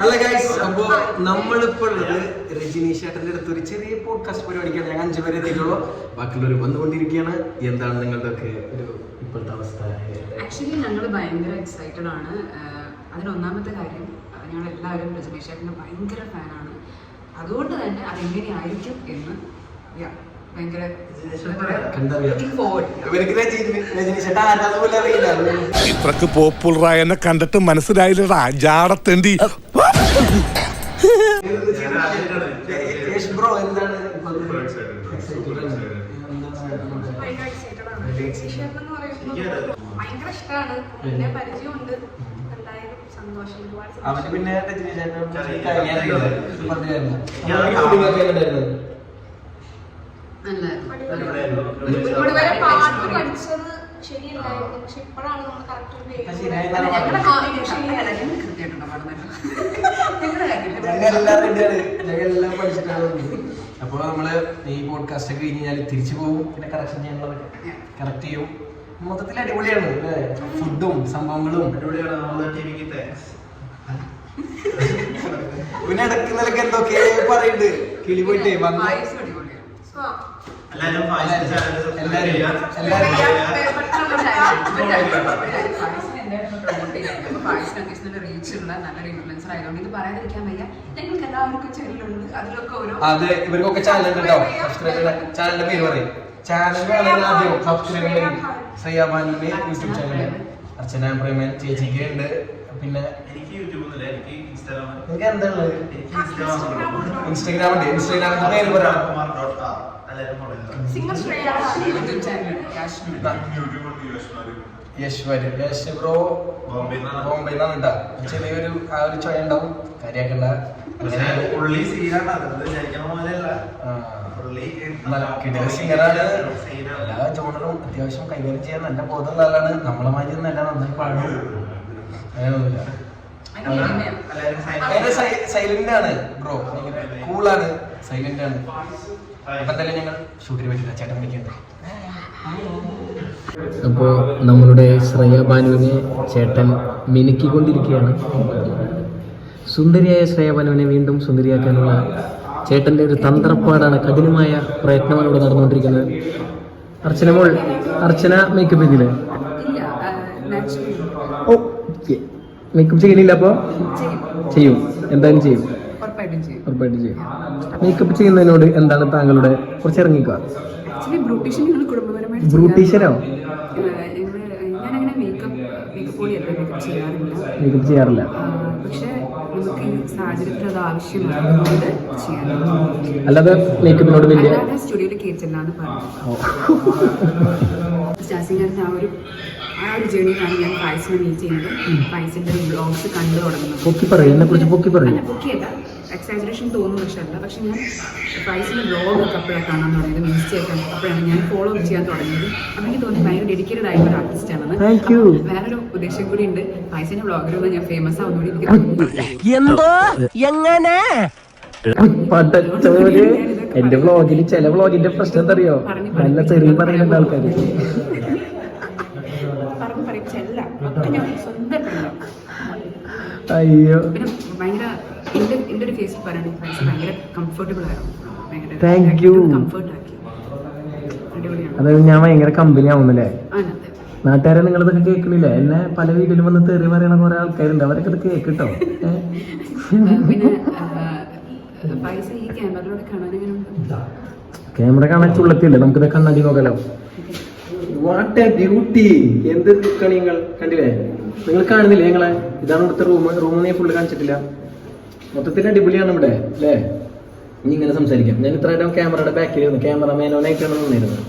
അല്ല ഗൈസ് അപ്പോ നമ്മളിപ്പോ ഉള്ളത് രജനീഷ് ഏട്ടന്റെ അടുത്ത് ഒരു ചെറിയ പോഡ്കാസ്റ്റ് പരിപാടിക്കാണ്. ഞങ്ങൾ അഞ്ചു പേരെ എത്തിയിട്ടുള്ളൂ. ബാക്കിയുള്ളവർ വന്നുകൊണ്ടിരിക്കുകയാണ്. എന്താണ് നിങ്ങളുടെ ഒരു ഇപ്പോഴത്തെ അവസ്ഥ? ആക്ച്വലി ഞങ്ങൾ ഭയങ്കര എക്സൈറ്റഡ് ആണ്. അതിനൊന്നാമത്തെ കാര്യം ഞങ്ങൾ എല്ലാവരും രജനീഷ് ഏട്ടന്റെ ഭയങ്കര ഫാനാണ് അതുകൊണ്ട് തന്നെ അതെങ്ങനെയായിരിക്കും എന്ന് ഭയങ്കര ഇത്രക്ക് പോപ്പുലറായ എന്നെ കണ്ടിട്ട് മനസ്സിലായില്ലടാ. ജാടത്തേണ്ടി ബ്രോ എന്താണ്? ഭയങ്കര ഇഷ്ടമാണ് പിന്നെ പരിചയമുണ്ട്. എന്തായാലും സന്തോഷം. ഒരുപാട് അവന്. പിന്നെ പഠിച്ചിട്ടാണ് വന്നത്. അപ്പോൾ നമ്മൾ ഈ പോഡ്കാസ്റ്റ് ഒക്കെ കഴിഞ്ഞാൽ കഴിഞ്ഞാൽ തിരിച്ചു പോകും. പിന്നെ കറക്ഷൻ ചെയ്യാനുള്ളതൊക്കെ കറക്റ്റ് ചെയ്യും. മൊത്തത്തിൽ അടിപൊളിയാണ് അല്ലേ? ഫുഡും സംഭവങ്ങളും. അടിപൊളിയാണ് പിന്നെ ഇടയ്ക്ക് നിലയ്ക്ക് എന്തൊക്കെ പറയുന്നുണ്ട്. കിളി പോയിട്ടേ വന്ന്. ഓരോ അതെ ഇവർക്കൊക്കെ ചാനൽ ഉണ്ട് കേട്ടോ സബ്സ്ക്രൈബ് ചാനലിന്റെ പേര് പറയും. ചാനൽ ആദ്യം സബ്സ്ക്രൈബ് ചെയ്യും ശ്രീയാമാനിന്റെ യൂട്യൂബ് ചാനൽ അർച്ചന പ്രേമൻ. ചേച്ചിക്ക് ഉണ്ട്. പിന്നെ എനിക്ക് യൂട്യൂബ് ഒന്നുമില്ല. എനിക്ക് ഇൻസ്റ്റാഗ്രാം നിങ്ങൾക്ക് എന്താ ഉള്ളത്? എനിക്ക് ഇൻസ്റ്റാഗ്രാം ഉണ്ട്. ഇൻസ്റ്റാഗ്രാമിന്റെ പേര് പറ. യശ് ബ്രോ. ബോംബെ നിന്നാണ് ചെറിയൊരു ആ ഒരു ചൊയ ഉണ്ടാവും. കാര്യാക്കണ്ട. സിംഗറാണ്. എല്ലാ ജോണറും അത്യാവശ്യം കൈകാര്യം ചെയ്യാൻ നല്ല ബോധമുള്ള ആളാണ്. നമ്മളെ മാതിരി നല്ല നന്നായി പാടും. അങ്ങനെയൊന്നുമില്ല. സൈലന്റ്. ആണ് ബ്രോ. കൂളാണ്. സൈലന്റ് ആണ് അപ്പൊ തന്നെ ഞങ്ങൾ ഷൂട്ടിന് പറ്റില്ല ചേട്ടൻ വിളിക്കുന്നത് അപ്പോൾ നമ്മളുടെ ശ്രേയ ബാനുവിനെ ചേട്ടൻ മിനുക്കിക്കൊണ്ടിരിക്കുകയാണ്. സുന്ദരിയായ ശ്രേയ ബാനുവിനെ വീണ്ടും സുന്ദരിയാക്കാനുള്ള ചേട്ടന്റെ ഒരു തന്ത്രപ്പാടാണ് കഠിനമായ പ്രയത്നമാണ് ഇവിടെ നടന്നുകൊണ്ടിരിക്കുന്നത്. അർച്ചന മോൾ അർച്ചന മേക്കപ്പ് ചെയ്തില്ല ഇല്ല നാച്ചുറൽ ഓ മേക്കപ്പ് ചെയ്യണില്ല അപ്പോൾ ചെയ്യും. ചെയ്യും. എന്തായാലും ചെയ്യും. ഉറപ്പായിട്ടും ചെയ്യും. മേക്കപ്പ് ചെയ്യുന്നതിനോട് എന്താണ് താങ്കളുടെ കുറച്ച് ഇറങ്ങിക്കുക ബ്രൂട്ടീഷ്യനോ മേക്കപ്പ് ചെയ്യാറില്ല. അല്ലാതെ മേക്കപ്പിനോട് വലിയ സ്റ്റുഡിയോയിൽ കയറ്റില്ലാന്ന് പറഞ്ഞു ആ ഒരു ജേണിയിലാണ് ഞാൻ പായസിനെ മീറ്റ് ചെയ്യുന്നത്. പായസിന്റെ ബ്ലോഗ്സ് കണ്ടു തുടങ്ങുന്നത്. പൊക്കി പറയും എന്നെ കുറിച്ച് പൊക്കി പറയും. പൊക്കിയല്ല. എക്സാജറേഷൻ തോന്നും പക്ഷെ അല്ല പക്ഷെ ഞാൻ പായസിന്റെ ബ്ലോഗ് ഒക്കെ അപ്പോഴാണ് കാണാൻ തുടങ്ങിയത് ഇൻസ്റ്റയൊക്കെ അപ്പോഴാണ് ഞാൻ ഫോളോ ചെയ്യാൻ തുടങ്ങിയത്. അപ്പം എനിക്ക് തോന്നി ഭയങ്കര ഡെഡിക്കേറ്റഡ് ആയ ഒരു ആർട്ടിസ്റ്റ് ആണെന്ന്. Thank you. അപ്പോൾ വേറൊരു ഉദ്ദേശം കൂടി ഉണ്ട്. പായസിന്റെ ബ്ലോഗറിൽ ഞാൻ ഫേമസ് ആവുന്നു എനിക്ക് തോന്നി എന്തോ? എങ്ങനെ? പടച്ചോര് എന്റെ വ്ളോഗിൽ ചില വ്ളോഗിന്റെ പ്രശ്നം എന്തറിയോ? നല്ല ചെറിയ പറയുന്നുണ്ട് ആൾക്കാര്. അയ്യോ. പിന്നെ എന്റെ എന്റെ ഒരു ഫേസിൽ പറയുകയാണെങ്കിൽ ഫൈസ് ഭയങ്കര കംഫർട്ടബിൾ ആയിരുന്നു. കംഫർട്ട് ആക്കി. അതായത് ഞാൻ ഭയങ്കര കമ്പനി ആവുന്നല്ലേ? അതെ. നാട്ടുകാരെ നിങ്ങളിതൊക്കെ കേൾക്കണില്ലേ? എന്നെ പല വീട്ടിലും വന്ന് തെറി പറയണ കുറെ ആൾക്കാരുണ്ട്. അവരൊക്കെ ഇത് കേൾക്കട്ടോ? ക്യാമറ കാണാൻ ചുള്ളത്തില്ല നമുക്കിത് കണ്ണാടി നോക്കാലോ വാട്ട് എ ബ്യൂട്ടി എന്ത് ലുക്കാണ് നിങ്ങൾ? കണ്ടില്ലേ? നിങ്ങൾ കാണുന്നില്ലേ ഞങ്ങളെ? ഇതാണ് ഇവിടുത്തെ റൂം റൂം നീ ഫുള്ള് കാണിച്ചിട്ടില്ല. മൊത്തത്തിൽ അടിപൊളിയാണ് ഇവിടെ അല്ലേ? ഇനി ഇങ്ങനെ സംസാരിക്കാം. ഞാൻ ഇത്ര നേരം ക്യാമറയുടെ ബാക്കിൽ ക്യാമറമാനോനായിട്ടാണ് ക്യാമറ മേനോനായിട്ടാണ് നിന്നിരുന്നത്.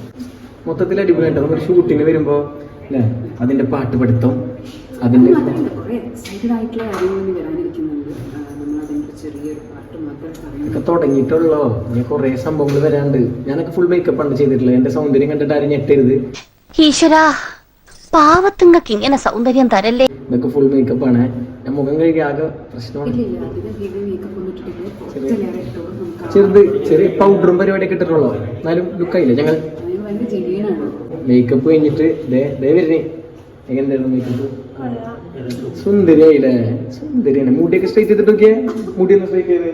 മൊത്തത്തിൽ അടിപൊളിയായിട്ട് നമുക്ക് ഷൂട്ടിന് വരുമ്പോൾ അല്ലേ? അതിന്റെ പാട്ട് പഠിത്തം അതിന്റെ നമ്മൾ അതിന്റെ ഒക്കെ തുടങ്ങിയിട്ടുള്ളോ? ഇനി കുറേ സംഭവങ്ങൾ വരാണ്ട് ഞാനൊക്കെ ഫുൾ മേക്കപ്പ് ആണ് ചെയ്തിട്ടുള്ളത്. എന്റെ സൗന്ദര്യം കണ്ടിട്ട് ആരും ഞെട്ടരുത്. ഈശ്വരാ പാവത്തുങ്ങൾക്ക് ഇങ്ങനെ സൗന്ദര്യം തരല്ലേ? ഇതൊക്കെ ഫുൾ മേക്കപ്പ് ആണ്. ഞാൻ മുഖം കഴുകി ആകെ പ്രശ്നമാണ്. ചെറുത് ചെറിയ പൗഡറും പരിപാടിയൊക്കെ ഇട്ടിട്ടുള്ളൂ? എന്നാലും ലുക്കായില്ല ഞങ്ങൾ? മേക്കപ്പ് കഴിഞ്ഞിട്ട് ദേ ദേ വരുന്നേ. എങ്ങനെയായിരുന്നു മേക്കപ്പ് സുന്ദരിയായില്ലേ? സുന്ദരിയാണ്. മുടിയൊക്കെ സ്ട്രൈറ്റ് ചെയ്തിട്ട് നോക്കിയേ? മുടി ഒന്ന് സ്ട്രൈറ്റ് ചെയ്ത്.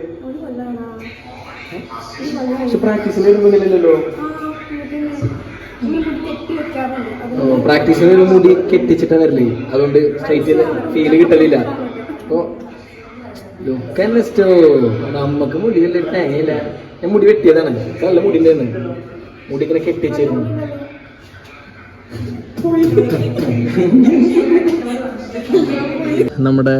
പക്ഷെ പ്രാക്ടീസിന് വരുമ്പോഴല്ലോ പ്രാക്ടീസിന് ഒരു മുടി കെട്ടിച്ചിട്ടാ വരൽ. അതുകൊണ്ട് സ്ട്രൈറ്റ് ഫീൽ കിട്ടലില്ല. അപ്പോ ലുക്ക് നമ്മക്ക് മുടി വലിയ തേങ്ങയില്ല. ഞാൻ മുടി വെട്ടിയതാണ്. നല്ല മുടി ഉണ്ടായിരുന്നു മുടി ഇങ്ങനെ കെട്ടിച്ചിരുന്നു. നമ്മുടെ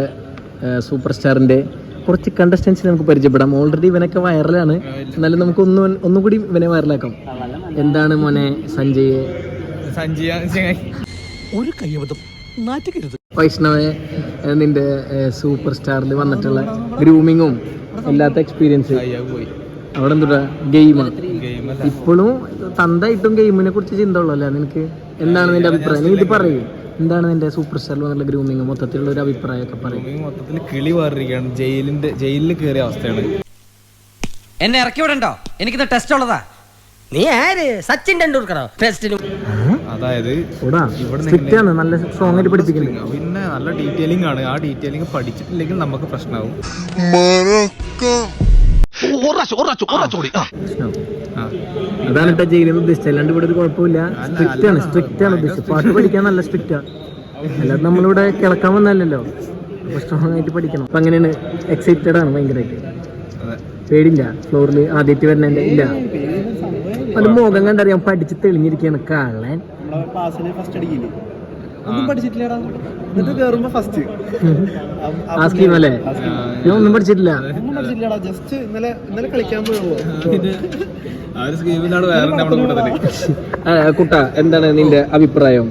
സൂപ്പർ സ്റ്റാറിന്റെ കുറച്ച് കണ്ടസ്റ്റൻസ് നമുക്ക് പരിചയപ്പെടാം. ഓൾറെഡി ഇവനൊക്കെ വൈറലാണ് എന്നാലും നമുക്ക് ഒന്നും ഒന്നുകൂടി ഇവനെ വൈറലാക്കാം എന്താണ് മോനെ സഞ്ജയ്? ഒരു കയ്യബദ്ധം വൈഷ്ണവെ നിന്റെ സൂപ്പർ സ്റ്റാറിൽ വന്നിട്ടുള്ള ഗ്രൂമിങ്ങും ഇല്ലാത്ത എക്സ്പീരിയൻസ് അവിടെ എന്താ ഗെയിമാണ് ഇപ്പോഴും തന്തായിട്ടും ഗെയിമിനെ കുറിച്ച് ചിന്ത ഉള്ളല്ലേ നിനക്ക്? എന്താണ് നിന്റെ അഭിപ്രായം? നീ ഇത് പറയൂ. എന്താണ് നിന്റെ സൂപ്പർ സ്റ്റാറിൽ വന്നിട്ടുള്ള ഗ്രൂമിങ് മൊത്തത്തിലുള്ള ഒരു അഭിപ്രായമൊക്കെ പറയും. മൊത്തത്തിൽ കിളി മാറിയിരിക്കുകയാണ് ജയിലിന്റെ ജയിലിൽ കയറിയ അവസ്ഥയാണ്. എന്നെ ഇറക്കി വിടണ്ടോ? എനിക്കിന്ന് ടെസ്റ്റ് ഉള്ളതാ. നീ ആര്? സച്ചിൻ ടെണ്ടുൽക്കറോ? ടെസ്റ്റിന് അതായത് ആണ് നല്ല സ്ട്രോങ് ആയിട്ട് പഠിപ്പിക്കുന്നുണ്ട് പിന്നെ നല്ല ഡീറ്റെയിലിംഗ് ആണ്. ആ ഡീറ്റെയിലിംഗ് പഠിച്ചിട്ടില്ലെങ്കിൽ നമുക്ക് പ്രശ്നമാവും. അതാണ് കേട്ടോ ജയിലിൽ നിന്ന് ഉദ്ദേശിച്ചത്. അല്ലാണ്ട് ഇവിടെ ഒരു കുഴപ്പമില്ല. സ്ട്രിക്റ്റ് ആണ് സ്ട്രിക്റ്റ് ആണ്. ഉദ്ദേശിച്ചത് പാട്ട് പഠിക്കാൻ നല്ല സ്ട്രിക്റ്റ് ആണ്. അല്ലാതെ നമ്മളിവിടെ കിളക്കാൻ വന്നല്ലോ അപ്പൊ സ്ട്രോങ് ആയിട്ട് പഠിക്കണം. അപ്പൊ അങ്ങനെയാണ് എക്സൈറ്റഡ് ആണ് ഭയങ്കരമായിട്ട് പേടില്ല ഫ്ലോറിൽ ആദ്യമായിട്ട് വരുന്നതിന്റെ ഇല്ല. അത് മുഖം കണ്ടറിയാം. പഠിച്ച് തെളിഞ്ഞിരിക്കുകയാണ് കള്ളൻ. ക്ലാസ്സിൽ ഫസ്റ്റ് അടിക്കില്ലേ? ഒന്നും പഠിച്ചിട്ടില്ലടാ. എന്നിട്ട് കേറുമ്പോ ഫസ്റ്റ് അല്ലേ? ഒന്നും പഠിച്ചിട്ടില്ല. ഒന്നും പഠിച്ചിട്ടില്ലടാ. ജസ്റ്റ് ഇന്നലെ ഇന്നലെ കളിക്കാൻ പോയുള്ളൂ കുട്ട എന്താണ് നിന്റെ അഭിപ്രായം?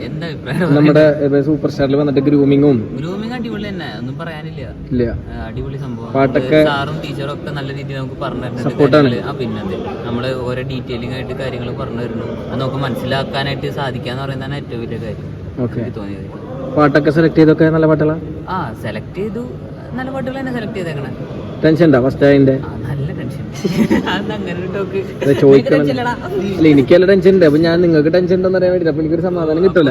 നമ്മുടെ സൂപ്പർ സ്റ്റാറിൽ വന്നിട്ട് ഗ്രൂമിങ്ങും ഗ്രൂമിങ് അടിപൊളി തന്നെ ഒന്നും പറയാനില്ല. ഇല്ല. അടിപൊളി സംഭവം പാട്ടൊക്കെ സാറും ടീച്ചറും ഒക്കെ നല്ല രീതിയിൽ നമുക്ക് പറഞ്ഞു സപ്പോർട്ടാണ്. പിന്നെ നമ്മൾ ഓരോ ഡീറ്റെയിലിംഗ് ആയിട്ട് കാര്യങ്ങൾ പറഞ്ഞു തരുന്നു. അത് നമുക്ക് മനസ്സിലാക്കാനായിട്ട് സാധിക്കാന്ന് പറയുന്നതാണ് ഏറ്റവും വലിയ കാര്യം. ഓക്കെ. എനിക്ക് തോന്നിയത്. പാട്ടൊക്കെ സെലക്ട് ചെയ്തൊക്കെ നല്ല പാട്ടുകളാ? ആ സെലക്ട് ചെയ്തു. നല്ല പാട്ടുകൾ തന്നെ സെലക്ട് ചെയ്തേക്കണേ. ടെൻഷൻ ഉണ്ടോ? ഫസ്റ്റ് അതിന്റെ ചോദിക്കണം അല്ല എനിക്ക് നല്ല ടെൻഷൻ ഉണ്ട് അപ്പൊ ഞാൻ നിങ്ങൾക്ക് ടെൻഷൻ ഉണ്ടെന്ന് അറിയാൻ വേണ്ടി അപ്പൊ എനിക്കൊരു സമാധാനം കിട്ടൂല.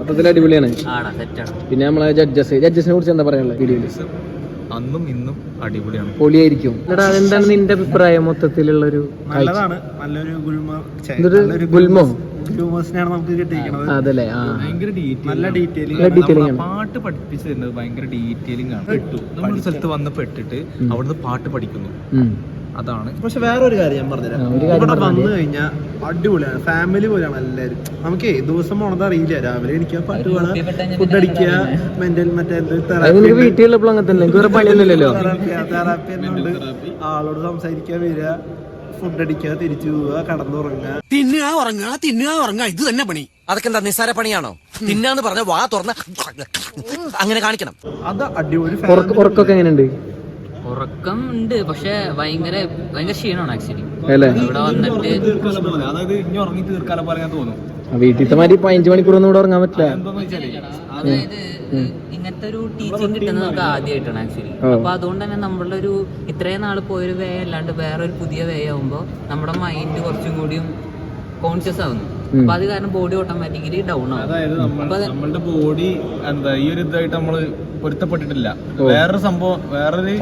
മൊത്തത്തിൽ അടിപൊളിയാണ്. ആടാ സെറ്റാണ് പിന്നെ നമ്മളെ ജഡ്ജസ് ജഡ്ജസിനെ കുറിച്ച് എന്താ പറയാനുള്ളത് വീഡിയോയിൽ അന്നും ഇന്നും അടിപൊളിയാണ്. പൊളിയായിരിക്കും. എന്താണ് അതെന്താണ് നിന്റെ അഭിപ്രായം മൊത്തത്തിലുള്ള ഒരു നല്ലതാണ് നല്ലൊരു ഗുൽമ? ഗ്രൂമേഴ്സിനെയാണ് നമുക്ക് കിട്ടിയിരിക്കുന്നത് അതല്ലേ ഭയങ്കര ഡീറ്റെയിൽ നല്ല ഡീറ്റെയിലിംഗ് ആണ്. പാട്ട് പഠിപ്പിച്ചു തരുന്നത് ഭയങ്കര ഡീറ്റെയിലിംഗ് ആണ് പെട്ടു. നമ്മൾ ഒരു സ്ഥലത്ത് വന്ന് പെട്ടിട്ട് അവിടുന്ന് പാട്ട് പഠിക്കുന്നു. ഉം. അതാണ്. പക്ഷെ വേറൊരു കാര്യം ഞാൻ പറഞ്ഞുതരാം. ആ, ഒരു കാര്യം ഇവിടെ വന്നു കഴിഞ്ഞാൽ അടിപൊളിയാണ്. ഫാമിലി പോലെയാണ് എല്ലാവരും നമുക്കേ ദിവസം പോണത് അറിയില്ല. രാവിലെ എനിക്ക് പാട്ട് പാടുക ഫുഡ് അടിക്കുക മെന്റൽ മറ്റേ അത് നിനക്ക് വീട്ടിലുള്ളപ്പോൾ അങ്ങനെ തന്നെ. എനിക്ക് വേറെ പണിയൊന്നുമില്ലല്ലോ. തെറാപ്പി എന്നുണ്ട് ആളോട് സംസാരിക്കാൻ വരിക. ഫുഡ് അടിക്കുക തിരിച്ചു പോവുക കടന്നുറങ്ങുക. തിന്നുക ഉറങ്ങുക തിന്നുക ഉറങ്ങുക. ഇത് തന്നെ പണി. അതൊക്കെ എന്താ നിസ്സാര പണിയാണോ? തിന്നാന്ന് പറഞ്ഞ വാ തുറന്ന അങ്ങനെ കാണിക്കണം. അത് അടിപൊളി ഉറക്കൊക്കെ ഉറക്കമൊക്കെ എങ്ങനെയുണ്ട്? ഉറക്കം ഉണ്ട് പക്ഷെ ഭയങ്കര ഭയങ്കര ക്ഷീണമാണ് ആക്ച്വലി ഇവിടെ വന്നിട്ട് അതായത് ഇനി ഉറങ്ങി തീർക്കാലം പോലെ ഞാൻ തോന്നും ആ, വീട്ടിലത്തെ മാതിരി പതിനഞ്ച് മണിക്കൂറൊന്നും ഇവിടെ ഉറങ്ങാൻ പറ്റില്ല. അതായത് ഇങ്ങനത്തെ ഒരു ടീച്ചിങ് കിട്ടുന്നത് നമുക്ക് ആദ്യമായിട്ടാണ് ആക്ച്വലി. അപ്പൊ അതുകൊണ്ട് തന്നെ നമ്മളുടെ ഒരു ഇത്രയും നാൾ പോയൊരു വേ അല്ലാണ്ട് വേറെ ഒരു പുതിയ വേ ആവുമ്പോൾ നമ്മുടെ മൈൻഡ് കുറച്ചും കൂടിയും കോൺഷ്യസ് ആവുന്നു. അപ്പൊ അത് കാരണം ബോഡി ഓട്ടോമാറ്റിക്കലി ഡൗൺ ആവും. അതായത് നമ്മളുടെ ബോഡി എന്താ ഈ ഒരു ഇതായിട്ട് നമ്മൾ പൊരുത്തപ്പെട്ടിട്ടില്ല. വേറൊരു സംഭവം വേറൊരു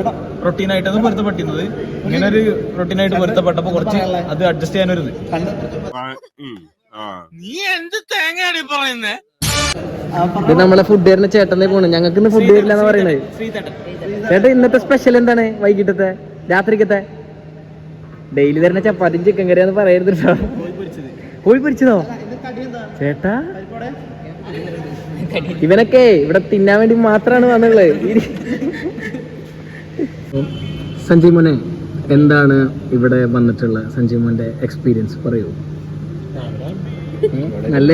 റൊട്ടീനായിട്ടാണ് പൊരുത്തപ്പെട്ടിരുന്നത് ഇങ്ങനെ ഒരു റൊട്ടീനായിട്ട് പൊരുത്തപ്പെട്ടപ്പോ കുറച്ച് അത് അഡ്ജസ്റ്റ് ചെയ്യാൻ വരുന്നത് നീ എന്ത് ഇത് ഇത് നമ്മളെ ഫുഡ് തരുന്ന ചേട്ടനെ പോണ് ഞങ്ങൾക്ക് ഇന്ന് ഫുഡ് തരില്ല എന്ന് പറയണത്. ചേട്ടാ ഇന്നത്തെ സ്പെഷ്യൽ എന്താണ് വൈകിട്ടത്തെ? രാത്രിക്കത്തെ? ഡെയിലി തരുന്ന ചപ്പാത്തി ചിക്കൻ കറിയാന്ന് പറയരുത് കേട്ടോ. കോഴി പൊരിച്ചതോ. ചേട്ടാ ഇവനൊക്കെ ഇവിടെ തിന്നാൻ വേണ്ടി മാത്രാണ് വന്നുള്ളത്. സഞ്ജയ് മോനെ എന്താണ് ഇവിടെ വന്നിട്ടുള്ള സഞ്ജയ് മോന്റെ എക്സ്പീരിയൻസ് പറയൂ. നല്ല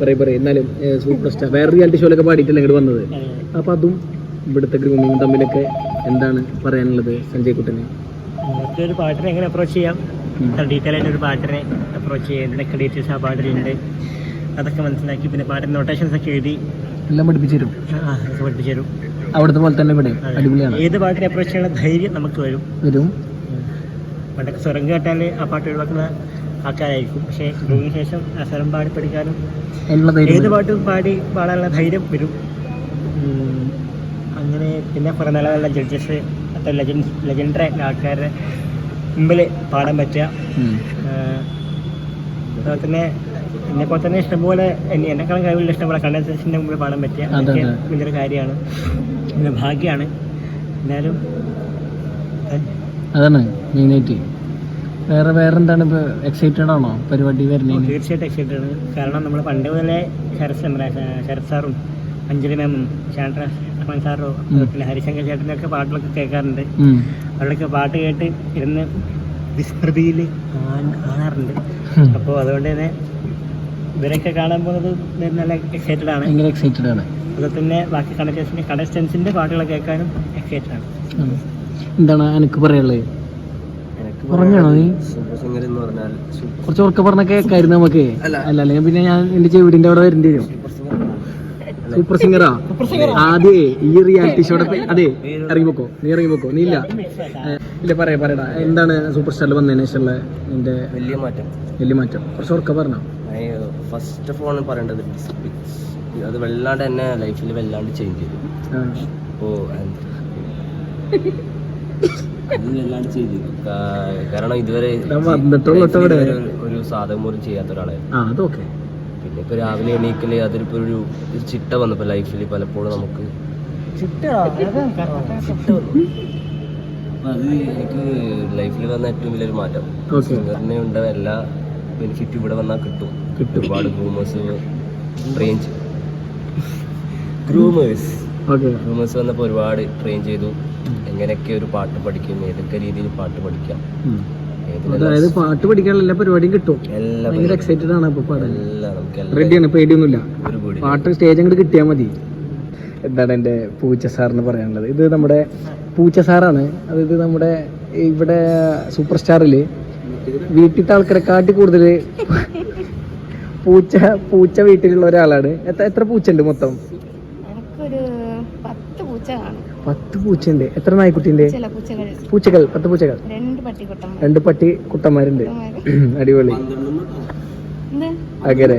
പറയും പറയും. എന്നാലും സൂപ്പർ സ്റ്റാർ വേറെ റിയാലിറ്റി ഷോയിലൊക്കെ പാടിയിട്ടല്ലേ ഇങ്ങോട്ട് വന്നത്? അപ്പൊ അതും ഇവിടുത്തെ ഗ്രൂമിങ്ങും തമ്മിലൊക്കെ എന്താണ് പറയാനുള്ളത് സഞ്ജയ് കുട്ടനെ? മറ്റൊരു ഒരു പാട്ടിനെ എങ്ങനെ അപ്രോച്ച് ചെയ്യാം? ഡീറ്റെയിൽ ആയിട്ട് ഒരു പാട്ടിനെ അപ്രോച്ച് ചെയ്യാം. എന്തൊക്കെ ഡീറ്റെയിൽസ് ആ പാട്ടിലുണ്ട്. അതൊക്കെ മനസ്സിലാക്കി പിന്നെ പാട്ടിന് നൊട്ടേഷൻസ് ഒക്കെ എഴുതി. എല്ലാം പഠിപ്പിച്ചു തരും. ആ, അതൊക്കെ പഠിപ്പിച്ചു തരും. അവിടുത്തെ പോലെ തന്നെ ഇവിടെ അടിപൊളിയാണ്. ഏത് പാട്ടിനെ അപ്രോച്ച് ചെയ്യുന്ന ധൈര്യം നമുക്ക് വരും. വരും. പണ്ടൊക്കെ സ്വരം കേട്ടാൽ ആ പാട്ട് ഒഴിവാക്കുന്ന ആൾക്കാരായിരിക്കും. പക്ഷേ ഇതിന് ശേഷം ആ സ്വരം പാടി പഠിക്കാനും ഏത് പാട്ടും പാടി പാടാനുള്ള ധൈര്യം വരും. അങ്ങനെ പിന്നെ കുറേ നല്ല നല്ല ജഡ്ജസ് അത്ര ലെജൻഡ് ലെജൻഡറി ആൾക്കാരുടെ മുമ്പിൽ പാടാൻ പറ്റുക. അതുപോലെ തന്നെ എന്നെ പോലെ തന്നെ ഇഷ്ടംപോലെ എന്നെ എന്നെക്കാളും കഴിവുള്ള ഇഷ്ടംപോലെ കണ്ടൻസേഷന്റെ മുമ്പിൽ പാടാൻ പറ്റിയ വലിയൊരു കാര്യമാണ്. പിന്നെ ഭാഗ്യമാണ് എന്നാലും അതാണ് മെയിനായിട്ട്. വേറെ വേറെ എന്താണ് ഇപ്പൊ എക്സൈറ്റഡ് ആണോ പരിപാടി വരുന്നത് തീർച്ചയായിട്ടും എക്സൈറ്റഡ് ആണ്. കാരണം നമ്മൾ പണ്ട് മുതലേ ശരത് ശരത് സാറും അഞ്ജലി മാമും ശാന്ത്ര റഹ്മാൻ സാറും പിന്നെ ഹരിശങ്കർ ചേട്ടന്റെ ഒക്കെ പാട്ടുകളൊക്കെ കേൾക്കാറുണ്ട്. അവിടെയൊക്കെ അവരുടെയൊക്കെ പാട്ട് കേട്ട് ഇരുന്ന് വിസ്മൃതിയിൽ കാണാറുണ്ട് അപ്പോൾ അതുകൊണ്ട് തന്നെ ഇവരൊക്കെ കാണാൻ പോകുന്നത് നല്ല എക്സൈറ്റഡ് ആണ്. ഭയങ്കര എക്സൈറ്റഡ് ആണ്. അതുപോലെ തന്നെ ബാക്കി കണ്ടസ്റ്റൻസിന്റെ കണ്ടസ്റ്റൻസിന്റെ പാട്ടുകൾ കേൾക്കാനും എക്സൈറ്റഡ് ആണ്. എന്താണ് എനിക്ക് പറയാനുള്ളത്? പറഞ്ഞാണോ നീ? സൂപ്പർ സിംഗർ പറഞ്ഞാൽ കുറച്ച് ഉറക്കെ പറഞ്ഞ കേൾക്കായിരുന്നു നമുക്ക്. അല്ല. അല്ലെങ്കിൽ പിന്നെ ഞാൻ എന്റെ ചെവിടിന്റെ അവിടെ വരേണ്ടി വരും. സൂപ്പർ സിംഗറാ അതെ ഈ റിയാലിറ്റി ഷോടെ അതെ ഇറങ്ങിപ്പോക്കോ നീ ഇറങ്ങിപ്പോക്കോ നീ ഇല്ല. ഇല്ല പറയാ പറയടാ. എന്താണ് സൂപ്പർ സ്റ്റാറിൽ വന്നതിന് ശേഷമുള്ള നിന്റെ വലിയ മാറ്റം. വലിയ മാറ്റം? കുറച്ച് ഉറക്കെ പറഞ്ഞോ. ഫസ്റ്റ് ഓഫ് ഓൾ പറയേണ്ടത് അത് വല്ലാണ്ട് എന്നെ ലൈഫിൽ വല്ലാണ്ട് ചേഞ്ച് ചെയ്തു. ഓ വല്ലാണ്ട് ചേഞ്ച് ചെയ്തു. കാരണം ഇതുവരെ ഒരു സാധകം പോലും ചെയ്യാത്ത ഒരാളായിരുന്നു. പിന്നെ ഇപ്പൊ രാവിലെ എണീക്കൽ അതിലിപ്പോ ഒരു ചിട്ട വന്നപ്പോ ലൈഫിൽ പലപ്പോഴും നമുക്ക് അപ്പൊ അത് എനിക്ക് ലൈഫിൽ വന്ന ഏറ്റവും വലിയൊരു മാറ്റം. സിംഗറിനെ ഉണ്ട് എല്ലാ ബെനിഫിറ്റും ഇവിടെ വന്നാൽ കിട്ടും. കിട്ടും. ഒരുപാട് ഗ്രൂമേഴ്സ് ട്രെയിൻ ഗ്രൂമേഴ്സ് ഗ്രൂമേഴ്സ് വന്നപ്പോൾ ഒരുപാട് ട്രെയിൻ ചെയ്തു. എങ്ങനെയൊക്കെ ഒരു പാട്ട് പഠിക്കും ഏതൊക്കെ രീതിയിൽ പാട്ട് പഠിക്കാം. അതായത് പാട്ട് പഠിക്കാനുള്ള എല്ലാ പരിപാടിയും കിട്ടും. ഭയങ്കര എക്സൈറ്റഡ് ആണ് അപ്പൊ പാടാൻ. റെഡിയാണ് പേടിയൊന്നുമില്ല. പാട്ട് സ്റ്റേജ് അങ്ങോട്ട് കിട്ടിയാൽ മതി. എന്താണ് എന്റെ പൂച്ച സാറിന് പറയാനുള്ളത്? ഇത് നമ്മുടെ പൂച്ച സാറാണ് അതായത് നമ്മുടെ ഇവിടെ സൂപ്പർ സ്റ്റാറിൽ വീട്ടിലത്തെ ആൾക്കാരെ കാട്ടി കൂടുതൽ പൂച്ച പൂച്ച വീട്ടിലുള്ള ഒരാളാണ്. എത്ര എത്ര പൂച്ചയുണ്ട് മൊത്തം? എനിക്കൊരു പത്ത് പൂച്ച കാണും. പത്ത് പൂച്ചയുണ്ട്. എത്ര നായ്ക്കുട്ടിയുണ്ട് ചില പൂച്ചകൾ. പത്ത് പൂച്ചകൾ. രണ്ട് പട്ടി കുട്ടന്മാരുണ്ട്. അടിപൊളി. അകരെ. അങ്ങനെ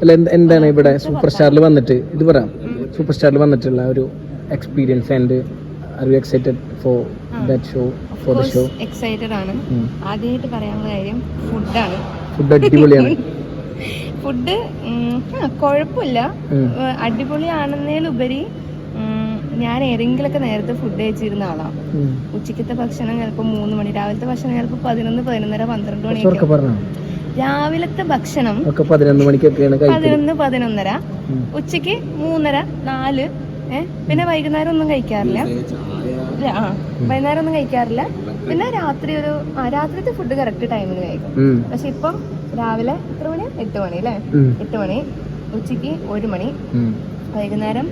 അല്ല എന്ത് എന്താണ് ഇവിടെ സൂപ്പർ സ്റ്റാറിൽ വന്നിട്ട്? ഇത് പറയാം സൂപ്പർ സ്റ്റാറിൽ വന്നിട്ടുള്ള ഒരു experience and are you excited for that show for the show excited ആണ്. ആദ്യമായിട്ട് പറയാനുള്ള കാര്യം ഫുഡ് ആണ്. ഫുഡ് അടിപൊളിയാണ്. ഫുഡ് കുഴപ്പമില്ല അടിപൊളിയാണെന്നതിലുപരി ഞാൻ ഏതെങ്കിലുമൊക്കെ നേരത്തെ ഫുഡ് കഴിച്ചിരുന്ന ആളാണ്. ഉച്ചക്കത്തെ ഭക്ഷണം ചിലപ്പോൾ മൂന്ന് മണി രാവിലത്തെ ഭക്ഷണം ചിലപ്പോൾ പതിനൊന്ന് പതിനൊന്നര പന്ത്രണ്ട് മണി മണിയൊക്കെ രാവിലത്തെ ഭക്ഷണം പതിനൊന്ന് മണിക്കൊക്കെയാണ് കഴിക്കൽ. പതിനൊന്ന് പതിനൊന്നര. ഉച്ചയ്ക്ക് മൂന്നര നാല് പിന്നെ വൈകുന്നേരം ഒന്നും കഴിക്കാറില്ല ആ വൈകുന്നേരം ഒന്നും കഴിക്കാറില്ല. പിന്നെ രാത്രി ഒരു ആ രാത്രിത്തെ ഫുഡ് കറക്റ്റ് ടൈമിൽ കഴിക്കും. പക്ഷെ ഇപ്പം രാവിലെ എത്ര മണി? എട്ട് മണി അല്ലേ? എട്ട് മണി. ഉച്ചയ്ക്ക് ഒരു മണി. വൈകുന്നേരം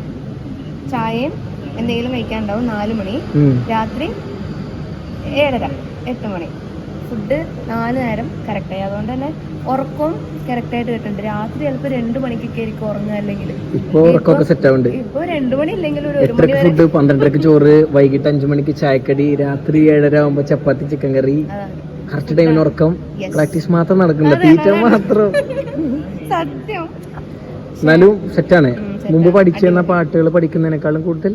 ചായയും എന്തെങ്കിലും കഴിക്കാനുണ്ടാവും. നാല് മണി. രാത്രി ഏഴര എട്ട് മണി. ഫുഡ് നാല് നേരം കറക്റ്റായി അതുകൊണ്ട് തന്നെ ഉറക്കവും കറക്റ്റായിട്ട് കിട്ടുന്നുണ്ട് രാത്രി ചിലപ്പോൾ രണ്ട് മണിക്കൊക്കെ ആയിരിക്കും ഉറങ്ങുക അല്ലെങ്കിൽ ഇപ്പൊ രണ്ടു മണി ഇല്ലെങ്കിൽ ഒരു ഒരു മണി വരെ ഫുഡ് പന്ത്രണ്ടരക്ക് ചോറ് വൈകിട്ട് അഞ്ചു മണിക്ക് ചായക്കടി രാത്രി ഏഴര ആവുമ്പോ ചപ്പാത്തി ചിക്കൻ കറി കറക്റ്റ് ടൈമിന് ഉറക്കം. പ്രാക്ടീസ് മാത്രം നടക്കുന്നില്ല തീറ്റ. മാത്രം. സത്യം. എന്നാലും സെറ്റാണ്. മുമ്പ്. പഠിച്ചിരുന്ന പാട്ടുകൾ പഠിക്കുന്നതിനേക്കാളും കൂടുതൽ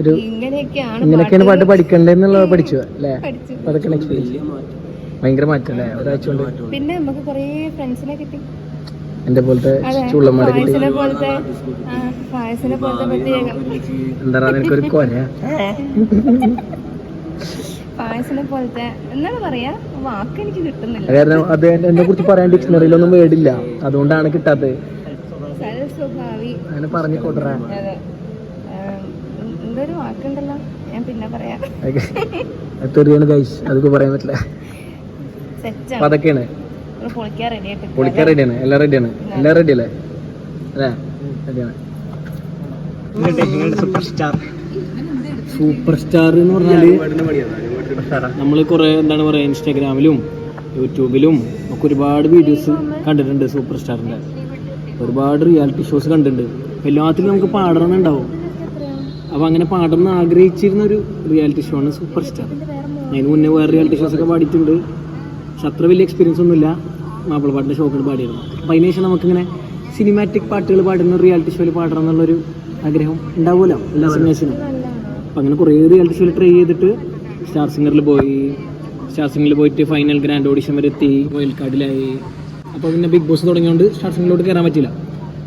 ഒരു ഇങ്ങനെയൊക്കെയാണ് പാട്ട് പഠിക്കണ്ടെന്നുള്ളത് പഠിച്ചു അല്ലേ? പഠിച്ചു. അതൊക്കെ എക്സ്പീരിയൻസ് ഭയങ്കര മാറ്റം അല്ലേ? ഒരാഴ്ച കൊണ്ട്. പിന്നെ നമുക്ക് കുറേ ഫ്രണ്ട്സിനെ കിട്ടി. എന്റെ പോലത്തെ ചുള്ളന്മാരെ കിട്ടി. എന്താ നിനക്കൊരു എനിക്കൊരു കൊര ഫായസിനെ പോലത്തെ എന്നാണ് പറയാ? വാക്ക് എനിക്ക് കിട്ടുന്നില്ല. കാരണം അത് എന്നെ കുറിച്ച് പറയാൻ ഡിക്ഷണറിയിലൊന്നും വേടില്ല. അതുകൊണ്ടാണ് കിട്ടാത്തത്. സ്വഭാവി അങ്ങനെ പറഞ്ഞു കൊടുറാ എന്തൊരു വാക്കുണ്ടല്ലോ? ഞാൻ പിന്നെ പറയാം. അതൊക്കെ പറയാൻ പറ്റില്ല. അതൊക്കെയാണ്. പൊളിക്കാൻ റെഡിയാണ് എല്ലാം റെഡിയാണ് എല്ലാം റെഡി അല്ലേ? അല്ലേ? റെഡിയാണ് സൂപ്പർ സ്റ്റാർ സൂപ്പർ സ്റ്റാർ എന്ന് പറഞ്ഞാൽ നമ്മൾ കുറെ എന്താണ് പറയുക ഇൻസ്റ്റാഗ്രാമിലും യൂട്യൂബിലും ഒക്കെ ഒരുപാട് വീഡിയോസ് കണ്ടിട്ടുണ്ട് സൂപ്പർ സ്റ്റാറിന്റെ ഒരുപാട് റിയാലിറ്റി ഷോസ് കണ്ടിട്ടുണ്ട്. എല്ലാത്തിലും നമുക്ക് പാടണമെന്നുണ്ടാവും അപ്പൊ അങ്ങനെ പാടണം ആഗ്രഹിച്ചിരുന്ന ഒരു റിയാലിറ്റി ഷോ ആണ് സൂപ്പർ സ്റ്റാർ അതിന് മുന്നേ വേറെ റിയാലിറ്റി ഷോസ് ഒക്കെ പാടിയിട്ടുണ്ട്. പക്ഷെ അത്ര വലിയ എക്സ്പീരിയൻസ് ഒന്നുമില്ല. മാപ്പിളപ്പാട്ടിന്റെ ഷോക്കുകൾ പാടിയിരുന്നു. അപ്പം അതിന് ശേഷം നമുക്കിങ്ങനെ സിനിമാറ്റിക് പാട്ടുകൾ പാടുന്ന റിയാലിറ്റി ഷോയിൽ പാടണം എന്നുള്ളൊരു ആഗ്രഹം ഉണ്ടാവുമല്ലോ എല്ലാ സിനിമേഴ്സിനും അപ്പം അങ്ങനെ കുറേ റിയാലിറ്റി ഷോയിൽ ട്രൈ ചെയ്തിട്ട് സ്റ്റാർ സിംഗറിൽ പോയി. സ്റ്റാർ സിംഗറിൽ പോയിട്ട് ഫൈനൽ ഗ്രാൻഡ് ഓഡിഷൻ വരെ എത്തി. വയൽക്കാടിലായി. അപ്പോൾ പിന്നെ ബിഗ് ബോസ് തുടങ്ങിയോണ്ട് സ്റ്റാർ സിംഗറിലോട്ട് കയറാൻ പറ്റില്ല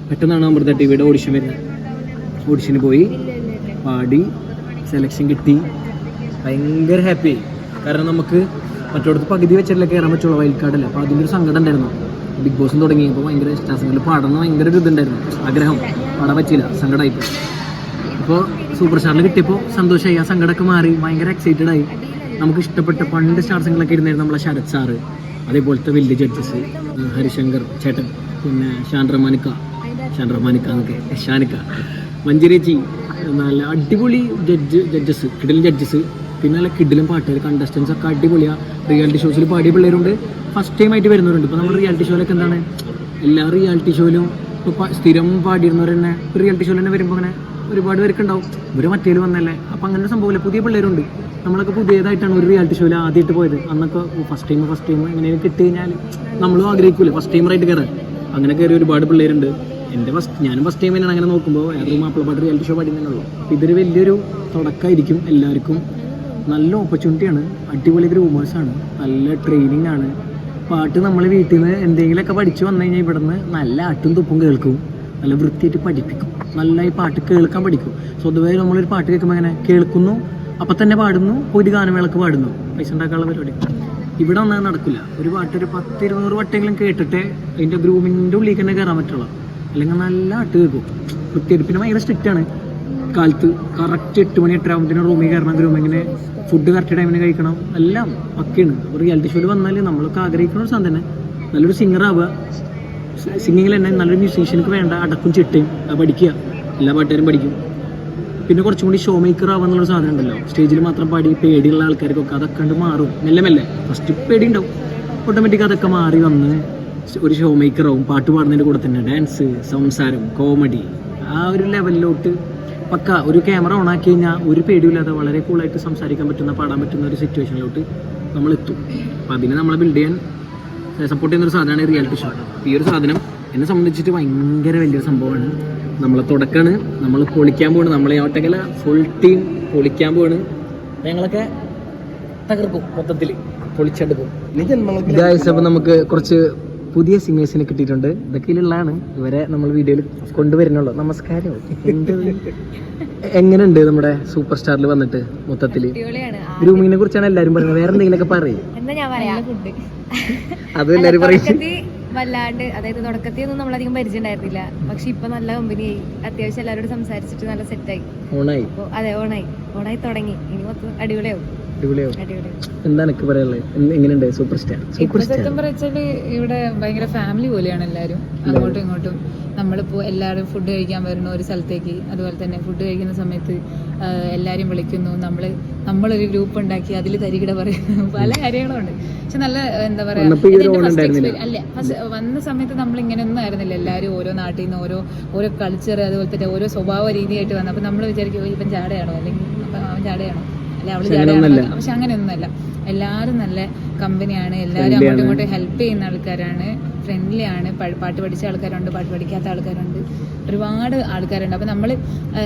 പെട്ടെന്നാണ് അമൃത ടി വിയുടെ ഓഡിഷൻ വരുന്നത് ഓഡിഷന് പോയി. പാടി. സെലക്ഷൻ കിട്ടി. ഭയങ്കര ഹാപ്പി കാരണം നമുക്ക് മറ്റോടത്ത് പകുതി വെച്ചിട്ടില്ല കയറാൻ പറ്റുള്ളൂ വയൽക്കാടല്ല അപ്പോൾ അതിന്റെ ഒരു സങ്കടം ഉണ്ടായിരുന്നു. ബിഗ് ബോസും തുടങ്ങിയപ്പോൾ ഭയങ്കര സ്റ്റാർ സിംഗറിൽ പാടുന്ന ഭയങ്കര ഒരു ഇതുണ്ടായിരുന്നു. ആഗ്രഹം. പാടാൻ പറ്റിയില്ല. സങ്കടമായിപ്പോൾ അപ്പോൾ സൂപ്പർ സ്റ്റാറിൽ കിട്ടിയപ്പോൾ സന്തോഷമായി ആ സങ്കടമൊക്കെ മാറി. ഭയങ്കര എക്സൈറ്റഡ് ആയി. നമുക്ക് ഇഷ്ടപ്പെട്ട പണ്ട് സ്റ്റാർ ഇരുന്നായിരുന്നു നമ്മളെ ശരത് സാറ് അതേപോലത്തെ വലിയ ജഡ്ജസ് ഹരിശങ്കർ ചേട്ടൻ പിന്നെ ഷാൻ റഹ്മാനിക്ക ഷാൻ റഹ്മാനിക്ക എന്നൊക്കെ ഷാനിക്ക മഞ്ജരേച്ചി നല്ല അടിപൊളി ജഡ്ജ് ജഡ്ജസ് കിടിലും ജഡ്ജസ് പിന്നെ നല്ല കിഡിലും പാട്ടുകൾ കണ്ടസ്റ്റൻസ് ഒക്കെ അടിപൊളിയാണ് റിയാലിറ്റി ഷോസിൽ പാടിയ പിള്ളേരുണ്ട്. ഫസ്റ്റ് ടൈം ആയിട്ട് വരുന്നവരുണ്ട്. ഇപ്പോൾ നമ്മുടെ റിയാലിറ്റി ഷോയിലൊക്കെ എന്താണ്? എല്ലാ റിയാലിറ്റി ഷോയിലും ഇപ്പോൾ സ്ഥിരം പാടിയിരുന്നവർ തന്നെ റിയാലിറ്റി ഷോയിൽ തന്നെ വരുമ്പോൾ അങ്ങനെ ഒരുപാട് പേർക്ക് ഉണ്ടാവും ഇവർ മറ്റേൽ വന്നല്ലേ? അപ്പം അങ്ങനെ സംഭവമില്ല. പുതിയ പിള്ളേരുണ്ട്. നമ്മളൊക്കെ പുതിയതായിട്ടാണ് ഒരു റിയാലിറ്റി ഷോയിൽ ആദ്യമായിട്ട് പോയത്. അന്നൊക്കെ ഫസ്റ്റ് ടൈം ഫസ്റ്റ് ടൈം എങ്ങനെയും കിട്ടി കഴിഞ്ഞാൽ നമ്മളും ആഗ്രഹിക്കൂല. ഫസ്റ്റ് ടൈം ടൈമറായിട്ട് കയറാൻ അങ്ങനെ കയറി ഒരുപാട് പിള്ളേരുണ്ട്. എന്റെ ഫസ്റ്റ് ഞാനും ഫസ്റ്റ് ടൈം തന്നെയാണ് അങ്ങനെ നോക്കുമ്പോൾ ഏതൊരു മാപ്പിളപ്പാട്ട് റിയാലിറ്റി ഷോ പഠിക്കുന്നുള്ളൂ അപ്പോൾ ഇതൊരു വലിയൊരു തുടക്കമായിരിക്കും എല്ലാവർക്കും. നല്ല ഓപ്പർച്യൂണിറ്റിയാണ് അടിപൊളി ഗ്രൂമേഴ്സാണ് നല്ല ട്രെയിനിങ് ആണ്. പാട്ട് നമ്മൾ വീട്ടിൽ നിന്ന് എന്തെങ്കിലുമൊക്കെ പഠിച്ചു വന്നു കഴിഞ്ഞാൽ ഇവിടെ നിന്ന് നല്ല അട്ടും തുപ്പും കേൾക്കും. നല്ല വൃത്തിയായിട്ട് പഠിപ്പിക്കും. ഈ പാട്ട് കേൾക്കാൻ പഠിക്കും. സ്വതവേ നമ്മളൊരു പാട്ട് കേൾക്കുമ്പോൾ അങ്ങനെ കേൾക്കുന്നു അപ്പം തന്നെ പാടുന്നു ഒരു ഗാനമേളക്ക് പാടുന്നു പൈസ ഉണ്ടാക്കാനുള്ള പരിപാടി. ഇവിടെ ഒന്നും നടക്കില്ല. ഒരു പാട്ട് ഒരു പത്ത് ഇരുന്നൂറ് വട്ടെങ്കിലും കേട്ടിട്ട് അതിന്റെ ഗ്രൂമിന്റെ ഉള്ളിൽ തന്നെ കയറാൻ പറ്റുള്ളൂ. അല്ലെങ്കിൽ നല്ല പാട്ട് കേൾക്കും. കൃത്യമായിട്ട് പിന്നെ ഭയങ്കര സ്ട്രിക്റ്റ് ആണ്. കാലത്ത് കറക്റ്റ് എട്ട് മണി എട്ടര ആകുമ്പോഴത്തേനും റൂമിൽ കയറണം ഗ്രൂമിങ്ങിന് ഫുഡ് കറക്റ്റ് ടൈമിന് കഴിക്കണം എല്ലാം ഒക്കെയാണ് അപ്പോൾ റിയാലിറ്റി ഷോയിൽ വന്നാൽ നമ്മളൊക്കെ ആഗ്രഹിക്കുന്ന ഒരു സാധനം തന്നെ. നല്ലൊരു സിംഗർ ആവുക. സിംഗിങ്ങിൽ തന്നെ നല്ലൊരു മ്യൂസീഷ്യനക്ക് വേണ്ട അടക്കും ചിട്ടയും പഠിക്കുക. എല്ലാ പാട്ടുകാരും പഠിക്കും. പിന്നെ കുറച്ചും കൂടി ഷോ മേക്കർ ആവാന്നുള്ളൊരു സാധനം ഉണ്ടല്ലോ. സ്റ്റേജിൽ മാത്രം പാടി പേടിയുള്ള ആൾക്കാർക്കൊക്കെ അതൊക്കെ കണ്ട് മാറും. മെല്ലെ മെല്ലെ. ഫസ്റ്റ് പേടി ഉണ്ടാവും ഓട്ടോമാറ്റിക് അതൊക്കെ മാറി വന്ന് ഒരു ഷോ മേക്കറാവും പാട്ട് പാടുന്നതിന്റെ കൂടെ തന്നെ ഡാൻസ് സംസാരം കോമഡി ആ ഒരു ലെവലിലോട്ട് പക്ക ഒരു ക്യാമറ ഓൺ ആക്കി കഴിഞ്ഞാൽ ഒരു പേടിയില്ലാതെ വളരെ കൂളായിട്ട് സംസാരിക്കാൻ പറ്റുന്ന പാടാൻ പറ്റുന്ന ഒരു സിറ്റുവേഷനിലോട്ട് നമ്മൾ എത്തും അപ്പം അതിനെ നമ്മളെ ബിൽഡ് ചെയ്യാൻ സപ്പോർട്ട് ചെയ്യുന്ന ഒരു സാധനമാണ് റിയാലിറ്റി ഷോ ഈ ഒരു സാധനം എന്നെ സംബന്ധിച്ചിട്ട് ഭയങ്കര വലിയൊരു സംഭവമാണ്. നമ്മളെ തുടക്കമാണ് നമ്മൾ പൊളിക്കാൻ പോവാണ് നമ്മളെ ഒട്ടകല ഫുൾ ടീം പൊളിക്കാൻ പോവാണ്. ഞങ്ങളൊക്കെ തകർക്കും മൊത്തത്തിൽ പൊളിച്ചെടുക്കും. ഗായ്സ് നമുക്ക് കുറച്ച് പുതിയ സിംഗേഴ്സിനെ കിട്ടിയിട്ടുണ്ട്. ഇതൊക്കെ ഇതിലുള്ളതാണ്. ഇവരെ നമ്മൾ വീഡിയോയിൽ കൊണ്ടുവരുന്നുള്ളൂ. നമസ്കാരം. എന്ത്? എങ്ങനെയുണ്ട് നമ്മുടെ സൂപ്പർ സ്റ്റാറിൽ വന്നിട്ട് മൊത്തത്തിൽ അടിപൊളിയാണ്. ഗ്രൂമിങ്ങിനെ കുറിച്ചാണ് എല്ലാരും പറയുന്നത്. വേറെ എന്തെങ്കിലും ഒക്കെ പറയും? അതും എല്ലാവരും പറയും. വല്ലാണ്ട് അതായത് തുടക്കത്തിൽ ഒന്നും നമ്മളധികം പരിചയമുണ്ടായിരുന്നില്ല. പക്ഷെ ഇപ്പൊ നല്ല കമ്പനിയായി അത്യാവശ്യം എല്ലാവരോടും സംസാരിച്ചിട്ട് നല്ല സെറ്റായി ഓണായി. അതെ ഓണായി. ഓണായി തുടങ്ങി. ഇനി മൊത്തം അടിപൊളിയാവും. അടിപൊളിയാവും. അടിപൊളി എന്താണ് എനിക്ക് പറയാനുള്ളത്? എങ്ങനെയുണ്ട്? സൂപ്പർ സ്റ്റാർ സൂപ്പർ ഇപ്പൊ സ്റ്റാർ സത്യം പറച്ചാൽ ഇവിടെ ഭയങ്കര ഫാമിലി പോലെയാണ് എല്ലാവരും അങ്ങോട്ടും ഇങ്ങോട്ടും. നമ്മളിപ്പോൾ എല്ലാവരും ഫുഡ് കഴിക്കാൻ വരുന്ന ഒരു സ്ഥലത്തേക്ക് അതുപോലെ തന്നെ ഫുഡ് കഴിക്കുന്ന സമയത്ത് എല്ലാരും എല്ലാവരും വിളിക്കുന്നു. നമ്മൾ നമ്മളൊരു ഗ്രൂപ്പ് ഉണ്ടാക്കി അതിൽ തരികിട പറയുന്നു. പല കാര്യങ്ങളുണ്ട്. പക്ഷെ നല്ല എന്താ പറയാ അല്ല വന്ന സമയത്ത് നമ്മൾ ഇങ്ങനെയൊന്നും ആയിരുന്നില്ല. എല്ലാരും ഓരോ നാട്ടിൽ നിന്ന് ഓരോ ഓരോ കൾച്ചർ അതുപോലെ തന്നെ ഓരോ സ്വഭാവ രീതിയായിട്ട് വന്നു. അപ്പോൾ നമ്മൾ വിചാരിക്കും ഇപ്പൊ ചാടയാണോ? അല്ലെങ്കിൽ ചാടയാണോ അവൻ അല്ല? അവൾ പക്ഷെ അങ്ങനെയൊന്നുമല്ല. പക്ഷെ അങ്ങനെയൊന്നുമല്ല. എല്ലാവരും നല്ല കമ്പനിയാണ്. എല്ലാവരും അങ്ങോട്ടും ഇങ്ങോട്ടും ഹെൽപ്പ് ചെയ്യുന്ന ആൾക്കാരാണ്. ഫ്രണ്ട്ലി ആണ്. പാട്ട് പഠിച്ച ആൾക്കാരുണ്ട് പാട്ട് പഠിക്കാത്ത ആൾക്കാരുണ്ട്. ഒരുപാട് ആൾക്കാരുണ്ട്. അപ്പോൾ നമ്മൾ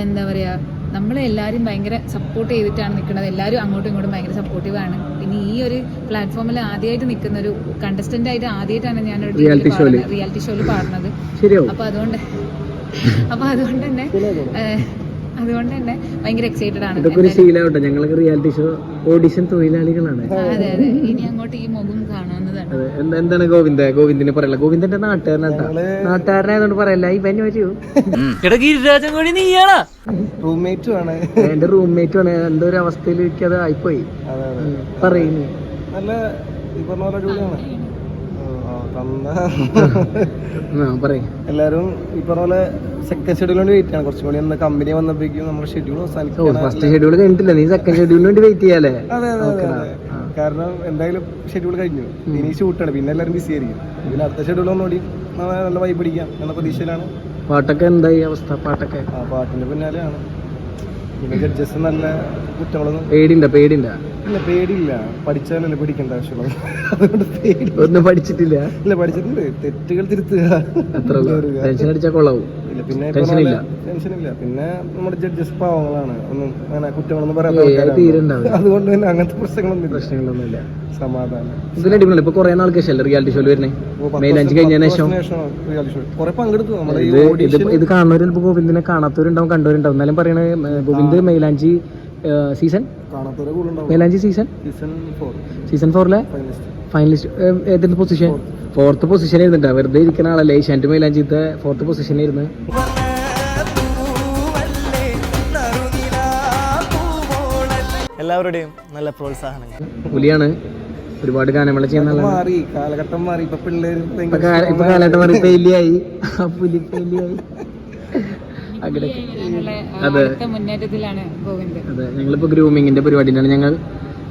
എന്താ പറയുക നമ്മളെ എല്ലാവരും ഭയങ്കര സപ്പോർട്ട് ചെയ്തിട്ടാണ് നിൽക്കുന്നത് എല്ലാവരും അങ്ങോട്ടും ഇങ്ങോട്ടും ഭയങ്കര സപ്പോർട്ടീവ് ആണ്. പിന്നെ ഈ ഒരു പ്ലാറ്റ്ഫോമിൽ ആദ്യമായിട്ട് നിൽക്കുന്ന ഒരു കണ്ടസ്റ്റന്റ് ആയിട്ട് ആദ്യമായിട്ടാണ് ഞാൻ റിയാലിറ്റി ഷോയിൽ പാടുന്നത്. അപ്പൊ അപ്പോൾ അതുകൊണ്ട് അപ്പോൾ അതുകൊണ്ട് തന്നെ അതുകൊണ്ട് തന്നെ ഭയങ്കര എക്സൈറ്റഡ് ആണ് ഇതൊക്കെ ഒരു ശീലമാവട്ടെ ഞങ്ങളൊക്കെ റിയാലിറ്റി ഷോ ഓഡിഷൻ തൊഴിലാളികളാണ്. അതെ അതെ. ഇനി അങ്ങോട്ട് ഈ മുഖം കാണാവുന്നതാണ് അതെ. എന്താ എന്താണ് ഗോവിന്ദ? ഗോവിന്ദിനെ പറയല ഗോവിന്ദന്റെ നാട്ടുകാരനാട്ടാ നാട്ടുകാരനായതുകൊണ്ട് പറയല്ല? ഇവന് വരൂ. റൂംമേറ്റും ആണ് എന്റെ റൂംമേറ്റ് ആണ് എന്തോ ഒരു അവസ്ഥയിൽ എനിക്ക് അത് ആയിപ്പോയി പറയുന്നു നല്ല ഈ പറഞ്ഞ പോലെ അടിപൊളിയാണ്. എല്ലാരും ഈ പറഞ്ഞ പോലെ സെക്കൻഡ് ഷെഡ്യൂളിന് വേണ്ടി വെയിറ്റ് ആണ് കുറച്ചും കൂടി ഒന്ന് കമ്പനി വന്നപ്പോഴേക്കും നമ്മുടെ ഷെഡ്യൂൾ അവസാനിക്കും ഫസ്റ്റ് ഷെഡ്യൂൾ കഴിഞ്ഞിട്ടില്ല. നീ സെക്കൻഡ് ഷെഡ്യൂളിന് വേണ്ടി വെയിറ്റ് ചെയ്യാലേ അതെ അതെ. കാരണം എന്തായാലും ഷെഡ്യൂൾ കഴിഞ്ഞു. ഇനി ഷൂട്ടാണ് പിന്നെ എല്ലാവരും ബിസി ആയിരിക്കും. പിന്നെ അടുത്ത ഷെഡ്യൂൾ ഒന്നുകൂടി നല്ല വൈബ് പിടിക്കാം എന്ന പ്രതീക്ഷയിലാണ്. പാട്ടൊക്കെ എന്തായി അവസ്ഥ? പാട്ടൊക്കെ? ആ പാട്ടിന്റെ പിന്നാലെയാണ്. പിന്നെ ജഡ്ജസ് നല്ല കുറ്റങ്ങളൊന്നും പേടിണ്ട പേടിണ്ട ഇല്ല പേടിയില്ല. പഠിച്ചാലല്ലേ പഠിക്കേണ്ട ആവശ്യമുള്ളത്. അതുകൊണ്ട് പേടി. ഒന്നും പഠിച്ചിട്ടില്ല. ഇല്ല പഠിച്ചിട്ടുണ്ട്. തെറ്റുകൾ തിരുത്തുക. ടെൻഷൻ അടിച്ചാൽ കൊള്ളാവും. ഇല്ല. പിന്നെ ടെൻഷനില്ല. പിന്നെ നമ്മുടെ ജഡ്ജസ് പാവങ്ങളാണ്. ഒന്നും അങ്ങനെ കുറ്റങ്ങളൊന്നും ആൾക്കാരാണ്. അതുകൊണ്ട് തന്നെ അങ്ങനത്തെ പ്രശ്നങ്ങളൊന്നും ഇല്ല. പ്രശ്നങ്ങളൊന്നുമില്ല. സമാധാനം. ഇതിന് അടിപൊളി ഇപ്പൊ കുറെ നാൾക്ക് ശേഷം റിയാലിറ്റി ഷോയിൽ വരുന്നേ? മെയിൻ അഞ്ച് കഴിഞ്ഞതിന് ശേഷം. കുറെ പങ്കെടുത്തു. ഇത് ഇത് കാണുന്നവര് ചിലപ്പോ ഗോവിന്ദിനെ കാണാത്തവരുണ്ടാവും കണ്ടവരുണ്ടാവും. എന്നാലും പറയണ Govind Mylanchi season Mylanchi season season ഫോറിലെ finalist finalist ഏതിന്റെ പൊസിഷൻ ഫോർത്ത് പൊസിഷൻ ഇരുന്നിട്ടാ വെറുതെ ഇരിക്കുന്ന ആളല്ലേ? ഏഷ്യാന്റ് മൈലാഞ്ചിത്തെ ഫോർത്ത് പൊസിഷനായിരുന്നു ഇരുന്ന് എല്ലാവരുടെയും നല്ല പ്രോത്സാഹനങ്ങൾ. പുലിയാണ് ഒരുപാട് ഗാനമേള ചെയ്യുന്ന മാറി. കാലഘട്ടം മാറി. ഇപ്പൊ പിള്ളേര് ഇപ്പൊ കാലഘട്ടം മാറി പെയിലിയായി ആ പുലി പെയിലിയായി അങ്ങനെ അതെ. മുന്നേറ്റത്തിലാണ് ഗോവിന്ദ് അതെ. ഞങ്ങളിപ്പോ ഗ്രൂമിങ്ങിന്റെ പരിപാടിയിലാണ് ഞങ്ങൾ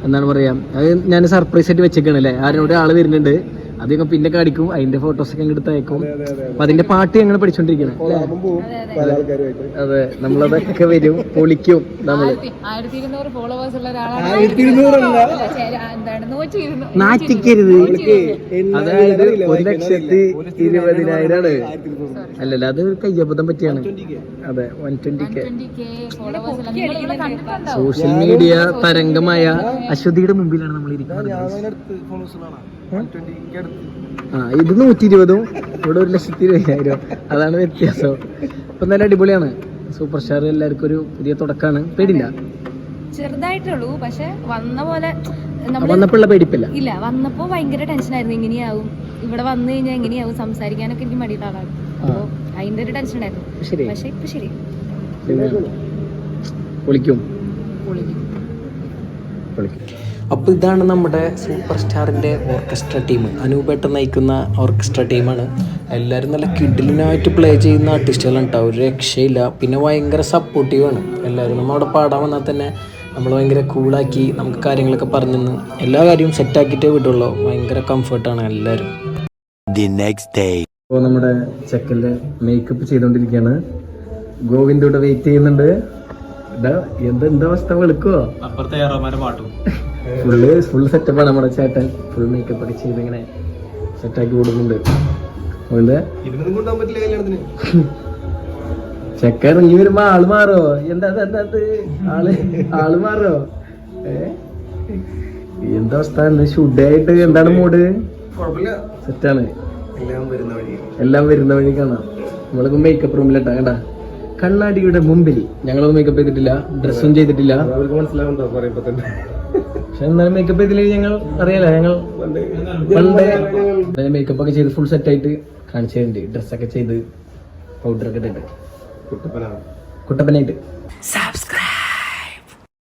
എന്താണ് പറയാ? അത് ഞാൻ സർപ്രൈസ് ആയിട്ട് വെച്ചേക്കാണ് അല്ലേ? ആരോട് ആൾ വരുന്നുണ്ട്. അത് ഞങ്ങൾ പിന്നെ കടിക്കും അതിന്റെ ഫോട്ടോസ് ഒക്കെ എടുത്ത് അയക്കും അപ്പൊ അതിന്റെ പാട്ട് ഞങ്ങൾ പഠിച്ചോണ്ടിരിക്കണം അതെ നമ്മളതൊക്കെ വരും പൊളിക്കും നമ്മൾ. നാറ്റിക്കരുത്. അതായത് ഒരു ലക്ഷത്തി ഇരുപതിനായിരാണ് അല്ലല്ല അത് കയ്യബദ്ധം പറ്റിയാണ്. അതെ one twenty K social media തരംഗമായ അശ്വതിയുടെ മുമ്പിലാണ് നമ്മൾ ഇരിക്കുന്നത്. ആ ഇത് നൂറ്റി ഇരുപതും ഇവിടെ ഒരു ലക്ഷത്തി ഇരുപതിനായിരം. അതാണ് വ്യത്യാസം. ഇപ്പൊ നല്ല അടിപൊളിയാണ്. സൂപ്പർ സ്റ്റാർ എല്ലാവർക്കും ഒരു പുതിയ തുടക്കമാണ്. പേടില്ല ചെറുതായിട്ടുള്ളൂ പക്ഷെ വന്ന പോലെ വന്നപ്പോഴുള്ള പേടിപ്പില്ല. ഇല്ല വന്നപ്പോ ഭയങ്കര ടെൻഷനായിരുന്നു എങ്ങനെയാവും ഇവിടെ വന്നു കഴിഞ്ഞാൽ എങ്ങനെയാവും സംസാരിക്കാനൊക്കെ എനിക്ക് മടിയുള്ള ആളാണ്. അപ്പോ അതിന്റെ ഒരു ടെൻഷൻ ഉണ്ടായിരുന്നു പക്ഷെ ഇപ്പൊ ശരി. വിളിക്കും. പൊളിക്കും അപ്പോൾ ഇതാണ് നമ്മുടെ സൂപ്പർ സ്റ്റാറിന്റെ ഓർക്കസ്ട്ര ടീം അനൂപേട്ടൻ നയിക്കുന്ന ഓർക്കസ്ട്ര ടീമാണ് എല്ലാവരും നല്ല കിഡിലിനായിട്ട് പ്ലേ ചെയ്യുന്ന ആർട്ടിസ്റ്റുകളാണ് കേട്ടോ ഒരു രക്ഷയില്ല. പിന്നെ ഭയങ്കര സപ്പോർട്ടീവാണ് എല്ലാവരും നമ്മൾ അവിടെ പാടാൻ വന്നാൽ തന്നെ നമ്മൾ ഭയങ്കര കൂളാക്കി നമുക്ക് കാര്യങ്ങളൊക്കെ പറഞ്ഞു തന്ന് എല്ലാ കാര്യവും സെറ്റാക്കിയിട്ടേ വിടുള്ളൂ. ഭയങ്കര കംഫർട്ടാണ് എല്ലാവരും ഇപ്പോൾ നമ്മുടെ ചെക്കന്റെ മേക്കപ്പ് ചെയ്തുകൊണ്ടിരിക്കുകയാണ് ഗോവിന്ദ് ഇവിടെ വെയിറ്റ് ചെയ്യുന്നുണ്ട് എന്താ എന്താ അവസ്ഥ വെളുക്കുവോ? അപ്പുറത്തെ ഏറോമാരെ പാട്ടും. ഫുള്ള് ഫുൾ സെറ്റപ്പാണ് നമ്മുടെ ചേട്ടൻ. ഫുൾ മേക്കപ്പ് ഒക്കെ ചെയ്ത് ഇങ്ങനെ സെറ്റാക്കി കൊടുക്കുന്നുണ്ട്. അതുകൊണ്ട് ഇതിനൊന്നും കൊണ്ടുപോകാൻ പറ്റില്ല കല്യാണത്തിന്. ചെക്ക ഇറങ്ങി വരുമ്പോ ആൾ മാറോ? എന്താ എന്താ ആൾ ആൾ മാറോ? ഏ? എന്താ അവസ്ഥ? ഷുഡായിട്ട് എന്താണ് മൂഡ് സെറ്റാണ് എല്ലാം വരുന്ന വഴി കാണാം. നമ്മൾക്ക് മേക്കപ്പ് റൂമിലിട്ടാ കണ്ടാ? കണ്ണാടിയുടെ മുമ്പിൽ. ഞങ്ങളൊന്നും മേക്കപ്പ് ചെയ്തിട്ടില്ല. ഡ്രസ്സും ചെയ്തിട്ടില്ല. അവർക്ക് മനസ്സിലാവുന്നുണ്ടോ? പറയുമ്പോ തന്നെ പക്ഷെ എന്നാലും മേക്കപ്പ് ചെയ്തില്ലെങ്കിൽ ഞങ്ങൾ അറിയാലോ ഞങ്ങൾ പണ്ട് മേക്കപ്പ് ഒക്കെ ചെയ്ത് ഫുൾ സെറ്റ് ആയിട്ട് കാണിച്ചു തരുന്നുണ്ട് ഡ്രസ്സൊക്കെ ചെയ്ത് പൗഡർ ഒക്കെ ഇട്ടിട്ട്. കുട്ടപ്പനായിട്ട്. കുട്ടപ്പനായിട്ട്